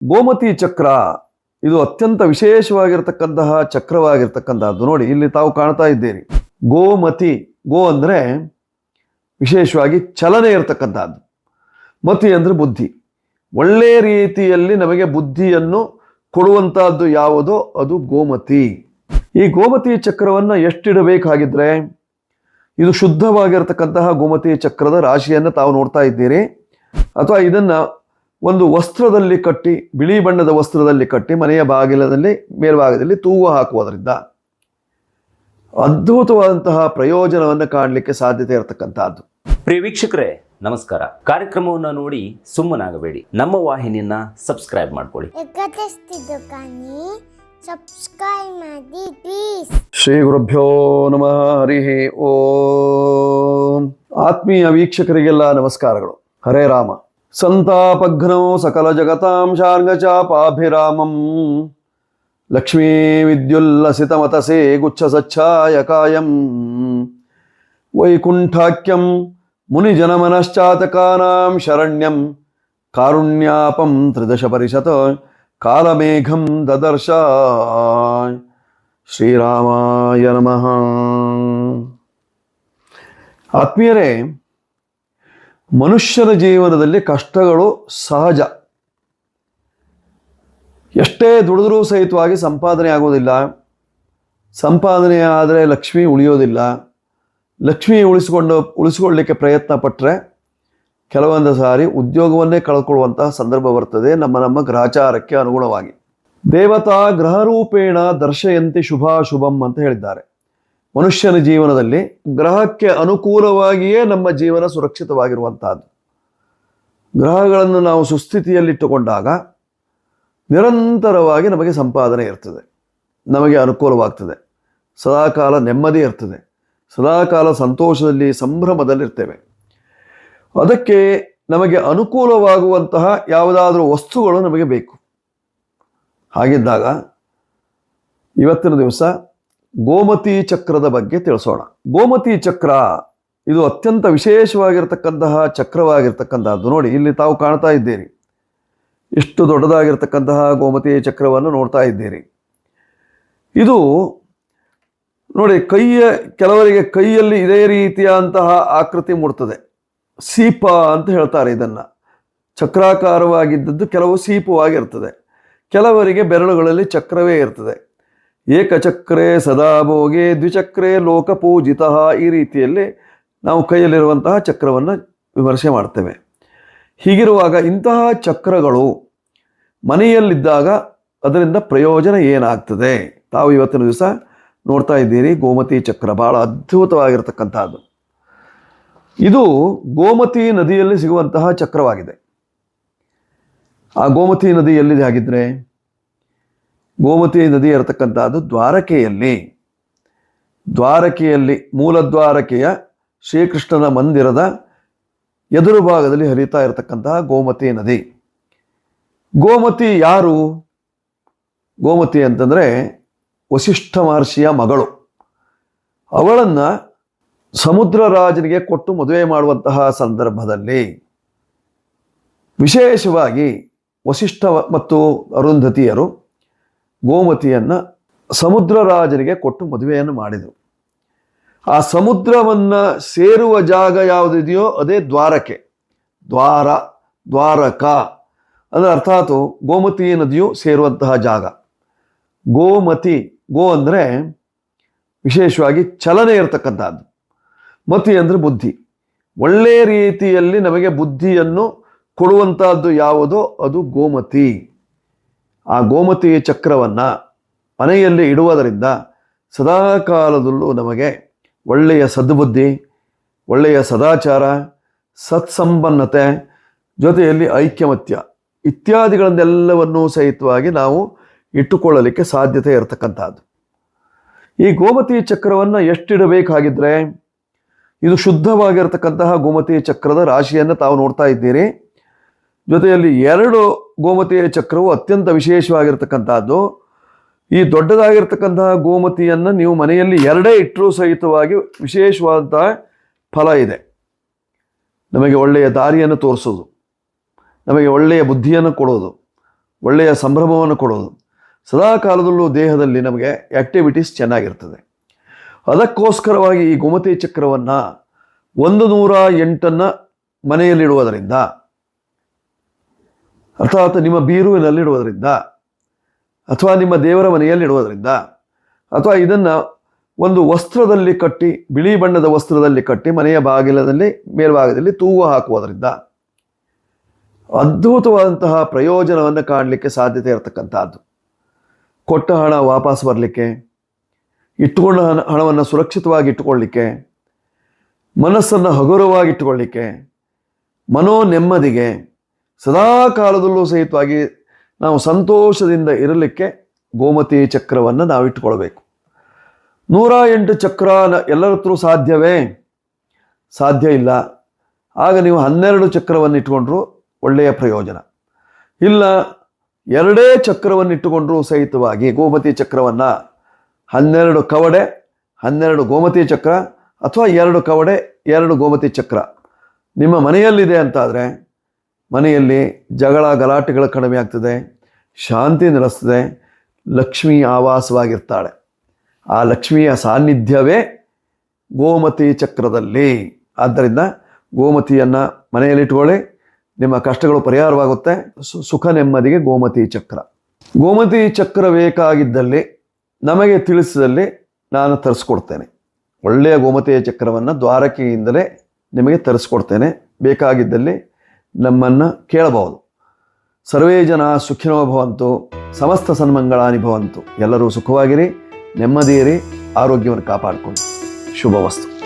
ಗೋಮತಿ ಚಕ್ರ, ಇದು ಅತ್ಯಂತ ವಿಶೇಷವಾಗಿರ್ತಕ್ಕಂತಹ ಚಕ್ರವಾಗಿರ್ತಕ್ಕಂಥದ್ದು ನೋಡಿ, ಇಲ್ಲಿ ತಾವು ಕಾಣ್ತಾ ಇದ್ದೀರಿ. ಗೋಮತಿ, ಗೋ ಅಂದರೆ ವಿಶೇಷವಾಗಿ ಚಲನೆ ಇರತಕ್ಕಂಥದ್ದು ಮತಿ ಅಂದರೆ ಬುದ್ಧಿ. ಒಳ್ಳೆಯ ರೀತಿಯಲ್ಲಿ ನಮಗೆ ಬುದ್ಧಿಯನ್ನು ಕೊಡುವಂತಹದ್ದು ಯಾವುದೋ? ಅದು ಗೋಮತಿ. ಈ ಗೋಮತಿ ಚಕ್ರವನ್ನು ಎಷ್ಟಿಡಬೇಕಾಗಿದ್ರೆ, ಇದು ಶುದ್ಧವಾಗಿರತಕ್ಕಂತಹ ಗೋಮತಿ ಚಕ್ರದ ರಾಶಿಯನ್ನು ತಾವು ನೋಡ್ತಾ ಇದ್ದೀರಿ. ಅಥವಾ ಇದನ್ನ ಒಂದು ವಸ್ತ್ರದಲ್ಲಿ ಕಟ್ಟಿ ಬಿಳಿ ಬಣ್ಣದ ವಸ್ತ್ರದಲ್ಲಿ ಕಟ್ಟಿ ಮನೆಯ ಬಾಗಿಲದಲ್ಲಿ ಮೇಲ್ಭಾಗದಲ್ಲಿ ತೂಗು ಹಾಕುವುದರಿಂದ ಅದ್ಭುತವಾದಂತಹ ಪ್ರಯೋಜನವನ್ನು ಕಾಣಲಿಕ್ಕೆ ಸಾಧ್ಯತೆ ಇರತಕ್ಕಂತಹದ್ದು. ಪ್ರಿಯ ವೀಕ್ಷಕರೇ ನಮಸ್ಕಾರ. ಕಾರ್ಯಕ್ರಮವನ್ನು ನೋಡಿ ಸುಮ್ಮನಾಗಬೇಡಿ. ನಮ್ಮ ವಾಹಿನಿಯನ್ನ ಸಬ್ಸ್ಕ್ರೈಬ್ ಮಾಡ್ಕೊಳ್ಳಿ. ಸಬ್ಸ್ಕ್ರೈಬ್ ಮಾಡಿ ಪ್ಲೀಸ್ ಶ್ರೀ ಗುರುಭ್ಯೋ ನಮಃ ಹರಿ ಓಂ. ಆತ್ಮೀಯ ವೀಕ್ಷಕರಿಗೆಲ್ಲ ನಮಸ್ಕಾರಗಳು. ಹರೇ ರಾಮ. సంతాపఘ్నం సకల జగతాం శార్గచాపాభిరామం. లక్ష్మీ విద్యుల్లసితమతసే గుచ్చసచ్ఛాయకాయం. వైకుంఠాఖ్యం మునిజనమనశ్చాతకానాం శరణ్యం. కారుణ్యాపం త్రిదశ పరిషత్ కాలమేఘం దదర్శ శ్రీరామాయ నమ. ఆత్మీయరే ಮನುಷ್ಯನ ಜೀವನದಲ್ಲಿ ಕಷ್ಟಗಳು ಸಹಜ. ಎಷ್ಟೇ ದುಡಿದ್ರೂ ಸಹಿತವಾಗಿ ಸಂಪಾದನೆ ಆಗೋದಿಲ್ಲ. ಸಂಪಾದನೆ ಆದರೆ ಲಕ್ಷ್ಮಿ ಉಳಿಯೋದಿಲ್ಲ. ಲಕ್ಷ್ಮಿ ಉಳಿಸಿಕೊಂಡು ಉಳಿಸಿಕೊಳ್ಳಲಿಕ್ಕೆ ಪ್ರಯತ್ನ ಪಟ್ಟರೆ ಕೆಲವೊಂದು ಸಾರಿ ಉದ್ಯೋಗವನ್ನೇ ಕಳ್ಕೊಳ್ಳುವಂತಹ ಸಂದರ್ಭ ಬರ್ತದೆ ನಮ್ಮ ನಮ್ಮ ಗ್ರಹಚಾರಕ್ಕೆ ಅನುಗುಣವಾಗಿ. ದೇವತಾ ಗ್ರಹರೂಪೇಣ ದರ್ಶಯಂತಿ ಶುಭಾಶುಭಂ ಅಂತ ಹೇಳಿದ್ದಾರೆ. ಮನುಷ್ಯನ ಜೀವನದಲ್ಲಿ ಗ್ರಹಕ್ಕೆ ಅನುಕೂಲವಾಗಿಯೇ ನಮ್ಮ ಜೀವನ ಸುರಕ್ಷಿತವಾಗಿರುವಂತಹದ್ದು. ಗ್ರಹಗಳನ್ನು ನಾವು ಸುಸ್ಥಿತಿಯಲ್ಲಿಟ್ಟುಕೊಂಡಾಗ ನಿರಂತರವಾಗಿ ನಮಗೆ ಸಂಪಾದನೆ ಇರ್ತದೆ. ನಮಗೆ ಅನುಕೂಲವಾಗ್ತದೆ. ಸದಾಕಾಲ ನೆಮ್ಮದಿ ಇರ್ತದೆ. ಸದಾಕಾಲ ಸಂತೋಷದಲ್ಲಿ, ಸಂಭ್ರಮದಲ್ಲಿರ್ತೇವೆ. ಅದಕ್ಕೆ ನಮಗೆ ಅನುಕೂಲವಾಗುವಂತಹ ಯಾವುದಾದರೂ ವಸ್ತುಗಳು ನಮಗೆ ಬೇಕು. ಹಾಗಿದ್ದಾಗ ಇವತ್ತಿನ ದಿವಸ ಗೋಮತಿ ಚಕ್ರದ ಬಗ್ಗೆ ತಿಳಿಸೋಣ. ಗೋಮತಿ ಚಕ್ರ ಇದು ಅತ್ಯಂತ ವಿಶೇಷವಾಗಿರ್ತಕ್ಕಂತಹ ಚಕ್ರವಾಗಿರ್ತಕ್ಕಂಥದ್ದು. ನೋಡಿ, ಇಲ್ಲಿ ತಾವು ಕಾಣ್ತಾ ಇದ್ದೀರಿ. ಇಷ್ಟು ದೊಡ್ಡದಾಗಿರ್ತಕ್ಕಂತಹ ಗೋಮತಿ ಚಕ್ರವನ್ನು ನೋಡ್ತಾ ಇದ್ದೀರಿ. ಇದು ನೋಡಿ, ಕೈಯ, ಕೆಲವರಿಗೆ ಕೈಯಲ್ಲಿ ಇದೇ ರೀತಿಯಾದಂತಹ ಆಕೃತಿ ಮೂಡ್ತದೆ. ಸೀಪ ಅಂತ ಹೇಳ್ತಾರೆ ಇದನ್ನು. ಚಕ್ರಾಕಾರವಾಗಿದ್ದದ್ದು ಕೆಲವು ಸೀಪವಾಗಿರ್ತದೆ. ಕೆಲವರಿಗೆ ಬೆರಳುಗಳಲ್ಲಿ ಚಕ್ರವೇ ಇರ್ತದೆ. ಏಕಚಕ್ರೆ ಸದಾಭೋಗೆ ದ್ವಿಚಕ್ರೆ ಲೋಕಪೂಜಿತ ಈ ರೀತಿಯಲ್ಲಿ ನಾವು ಕೈಯಲ್ಲಿರುವಂತಹ ಚಕ್ರವನ್ನು ವಿಮರ್ಶೆ ಮಾಡ್ತೇವೆ. ಹೀಗಿರುವಾಗ ಇಂತಹ ಚಕ್ರಗಳು ಮನೆಯಲ್ಲಿದ್ದಾಗ ಅದರಿಂದ ಪ್ರಯೋಜನ ಏನಾಗ್ತದೆ? ತಾವು ಇವತ್ತಿನ ದಿವಸ ನೋಡ್ತಾ ಇದ್ದೀರಿ, ಗೋಮತಿ ಚಕ್ರ ಬಹಳ ಅದ್ಭುತವಾಗಿರತಕ್ಕಂಥದ್ದು ಇದು ಗೋಮತಿ ನದಿಯಲ್ಲಿ ಸಿಗುವಂತಹ ಚಕ್ರವಾಗಿದೆ. ಆ ಗೋಮತಿ ನದಿ ಎಲ್ಲಿದೆ ಹಾಗಿದ್ರೆ? ಗೋಮತಿ ನದಿ ಇರತಕ್ಕಂಥದ್ದು ದ್ವಾರಕೆಯಲ್ಲಿ. ದ್ವಾರಕೆಯಲ್ಲಿ ಮೂಲದ್ವಾರಕೆಯ ಶ್ರೀಕೃಷ್ಣನ ಮಂದಿರದ ಎದುರು ಭಾಗದಲ್ಲಿ ಹರಿತಾ ಇರತಕ್ಕಂತಹ ಗೋಮತಿ ನದಿ. ಗೋಮತಿ ಯಾರು? ಗೋಮತಿ ಅಂತಂದರೆ ವಸಿಷ್ಠ ಮಹರ್ಷಿಯ ಮಗಳು. ಅವಳನ್ನು ಸಮುದ್ರ ರಾಜನಿಗೆ ಕೊಟ್ಟು ಮದುವೆ ಮಾಡುವಂತಹ ಸಂದರ್ಭದಲ್ಲಿ ವಿಶೇಷವಾಗಿ ವಸಿಷ್ಠ ಮತ್ತು ಅರುಂಧತಿಯರು ಗೋಮತಿಯನ್ನು ಸಮುದ್ರ ರಾಜರಿಗೆ ಕೊಟ್ಟು ಮದುವೆಯನ್ನು ಮಾಡಿದರು. ಆ ಸಮುದ್ರವನ್ನು ಸೇರುವ ಜಾಗ ಯಾವುದಿದೆಯೋ ಅದೇ ದ್ವಾರಕೆ ದ್ವಾರ, ದ್ವಾರಕ ಅದರ ಅರ್ಥಾತ್ ಗೋಮತಿ ನದಿಯು ಸೇರುವಂತಹ ಜಾಗ. ಗೋಮತಿ, ಗೋ ಅಂದರೆ ವಿಶೇಷವಾಗಿ ಚಲನೆ ಇರತಕ್ಕಂಥದ್ದು. ಮತಿ ಅಂದರೆ ಬುದ್ಧಿ. ಒಳ್ಳೆಯ ರೀತಿಯಲ್ಲಿ ನಮಗೆ ಬುದ್ಧಿಯನ್ನು ಕೊಡುವಂತಹದ್ದು ಯಾವುದೋ? ಅದು ಗೋಮತಿ. ಆ ಗೋಮತಿ ಚಕ್ರವನ್ನು ಮನೆಯಲ್ಲಿ ಇಡುವುದರಿಂದ ಸದಾಕಾಲದಲ್ಲೂ ನಮಗೆ ಒಳ್ಳೆಯ ಸದ್ಬುದ್ಧಿ, ಒಳ್ಳೆಯ ಸದಾಚಾರ, ಸತ್ಸಂಪನ್ನತೆ, ಜೊತೆಯಲ್ಲಿ ಐಕ್ಯಮತ್ಯ ಇತ್ಯಾದಿಗಳನ್ನೆಲ್ಲವನ್ನೂ ಸಹಿತವಾಗಿ ನಾವು ಇಟ್ಟುಕೊಳ್ಳಲಿಕ್ಕೆ ಸಾಧ್ಯತೆ ಇರತಕ್ಕಂಥದ್ದು. ಈ ಗೋಮತಿ ಚಕ್ರವನ್ನು ಎಷ್ಟಿಡಬೇಕಾಗಿದ್ದರೆ ಇದು ಶುದ್ಧವಾಗಿರತಕ್ಕಂತಹ ಗೋಮತಿ ಚಕ್ರದ ರಾಶಿಯನ್ನು ತಾವು ನೋಡ್ತಾ ಇದ್ದೀರಿ. ಜೊತೆಯಲ್ಲಿ ಎರಡು ಗೋಮತಿಯ ಚಕ್ರವು ಅತ್ಯಂತ ವಿಶೇಷವಾಗಿರ್ತಕ್ಕಂಥದ್ದು ಈ ದೊಡ್ಡದಾಗಿರ್ತಕ್ಕಂತಹ ಗೋಮತಿಯನ್ನು ನೀವು ಮನೆಯಲ್ಲಿ ಎರಡೇ ಇಟ್ಟರೂ ಸಹಿತವಾಗಿ ವಿಶೇಷವಾದಂತಹ ಫಲ ಇದೆ. ನಮಗೆ ಒಳ್ಳೆಯ ದಾರಿಯನ್ನು ತೋರಿಸೋದು. ನಮಗೆ ಒಳ್ಳೆಯ ಬುದ್ಧಿಯನ್ನು ಕೊಡೋದು. ಒಳ್ಳೆಯ ಸಂಭ್ರಮವನ್ನು ಕೊಡೋದು. ಸದಾ ಕಾಲದಲ್ಲೂ ದೇಹದಲ್ಲಿ ನಮಗೆ ಆ್ಯಕ್ಟಿವಿಟೀಸ್ ಚೆನ್ನಾಗಿರ್ತದೆ. ಅದಕ್ಕೋಸ್ಕರವಾಗಿ ಈ ಗೋಮತಿ ಚಕ್ರವನ್ನು ಒಂದು ನೂರ ಎಂಟನ್ನು ಮನೆಯಲ್ಲಿಡುವುದರಿಂದ ಅರ್ಥಾತ್ ನಿಮ್ಮ ಬೀರುವಿನಲ್ಲಿಡುವುದರಿಂದ, ಅಥವಾ ನಿಮ್ಮ ದೇವರ ಮನೆಯಲ್ಲಿಡುವುದರಿಂದ, ಅಥವಾ ಇದನ್ನು ಒಂದು ವಸ್ತ್ರದಲ್ಲಿ ಕಟ್ಟಿ, ಬಿಳಿ ಬಣ್ಣದ ವಸ್ತ್ರದಲ್ಲಿ ಕಟ್ಟಿ, ಮನೆಯ ಬಾಗಿಲದಲ್ಲಿ, ಮೇಲ್ಭಾಗದಲ್ಲಿ ತೂವು ಹಾಕುವುದರಿಂದ ಅದ್ಭುತವಾದಂತಹ ಪ್ರಯೋಜನವನ್ನು ಕಾಣಲಿಕ್ಕೆ ಸಾಧ್ಯತೆ ಇರತಕ್ಕಂಥದ್ದು. ಕೊಟ್ಟ ಹಣ ವಾಪಸ್ ಬರಲಿಕ್ಕೆ, ಇಟ್ಟುಕೊಂಡ ಹಣ, ಹಣವನ್ನು ಸುರಕ್ಷಿತವಾಗಿ ಇಟ್ಟುಕೊಳ್ಳಿಕ್ಕೆ, ಮನಸ್ಸನ್ನು ಹಗುರವಾಗಿ ಇಟ್ಟುಕೊಳ್ಳಿಕ್ಕೆ ಮನೋ ನೆಮ್ಮದಿಗೆ ಸದಾ ಕಾಲದಲ್ಲೂ ಸಹಿತವಾಗಿ ನಾವು ಸಂತೋಷದಿಂದ ಇರಲಿಕ್ಕೆ ಗೋಮತಿ ಚಕ್ರವನ್ನು ನಾವು ಇಟ್ಟುಕೊಳ್ಬೇಕು ನೂರ ಎಂಟು ಚಕ್ರ ನ- ಎಲ್ಲರ ಹತ್ರ ಸಾಧ್ಯವೇ? ಸಾಧ್ಯ ಇಲ್ಲ. ಆಗ ನೀವು ಹನ್ನೆರಡು ಚಕ್ರವನ್ನು ಇಟ್ಟುಕೊಂಡ್ರು ಒಳ್ಳೆಯ ಪ್ರಯೋಜನ. ಇಲ್ಲ, ಎರಡೇ ಚಕ್ರವನ್ನು ಇಟ್ಟುಕೊಂಡ್ರೂ ಸಹಿತವಾಗಿ ಗೋಮತಿ ಚಕ್ರವನ್ನು ಹನ್ನೆರಡು ಕವಡೆ, ಹನ್ನೆರಡು ಗೋಮತಿ ಚಕ್ರ ಅಥವಾ ಎರಡು ಕವಡೆ, ಎರಡು ಗೋಮತಿ ಚಕ್ರ ನಿಮ್ಮ ಮನೆಯಲ್ಲಿದೆ ಅಂತಾದರೆ ಮನೆಯಲ್ಲಿ ಜಗಳ ಗಲಾಟೆಗಳು ಕಡಿಮೆ ಆಗ್ತದೆ, ಶಾಂತಿ ನೆಲೆಸ್ತದೆ, ಲಕ್ಷ್ಮಿ ಆವಾಸವಾಗಿರ್ತಾಳೆ. ಆ ಲಕ್ಷ್ಮಿಯ ಸಾನ್ನಿಧ್ಯವೇ ಗೋಮತಿ ಚಕ್ರದಲ್ಲಿ. ಆದ್ದರಿಂದ ಗೋಮತಿಯನ್ನು ಮನೆಯಲ್ಲಿಟ್ಕೊಳ್ಳಿ ನಿಮ್ಮ ಕಷ್ಟಗಳು ಪರಿಹಾರವಾಗುತ್ತೆ. ಸುಖ ನೆಮ್ಮದಿಗೆ ಗೋಮತಿ ಚಕ್ರ. ಗೋಮತಿ ಚಕ್ರ ಬೇಕಾಗಿದ್ದಲ್ಲಿ ನಮಗೆ ತಿಳಿಸಿದಲ್ಲಿ ನಾನು ತರಿಸ್ಕೊಡ್ತೇನೆ. ಒಳ್ಳೆಯ ಗೋಮತಿಯ ಚಕ್ರವನ್ನು ದ್ವಾರಕೆಯಿಂದಲೇ ನಿಮಗೆ ತರಿಸ್ಕೊಡ್ತೇನೆ. ಬೇಕಾಗಿದ್ದಲ್ಲಿ ನಮ್ಮನ್ನು ಕೇಳಬಹುದು. ಸರ್ವೇ ಜನ ಸುಖಿನೋ ಭವಂತು ಸಮಸ್ತ ಸನ್ಮಂಗಳಾನಿ ಭವಂತು ಎಲ್ಲರೂ ಸುಖವಾಗಿರಿ, ನೆಮ್ಮದಿಯರಿ, ಆರೋಗ್ಯವನ್ನು ಕಾಪಾಡಿಕೊಂಡು. ಶುಭವಸ್ತು.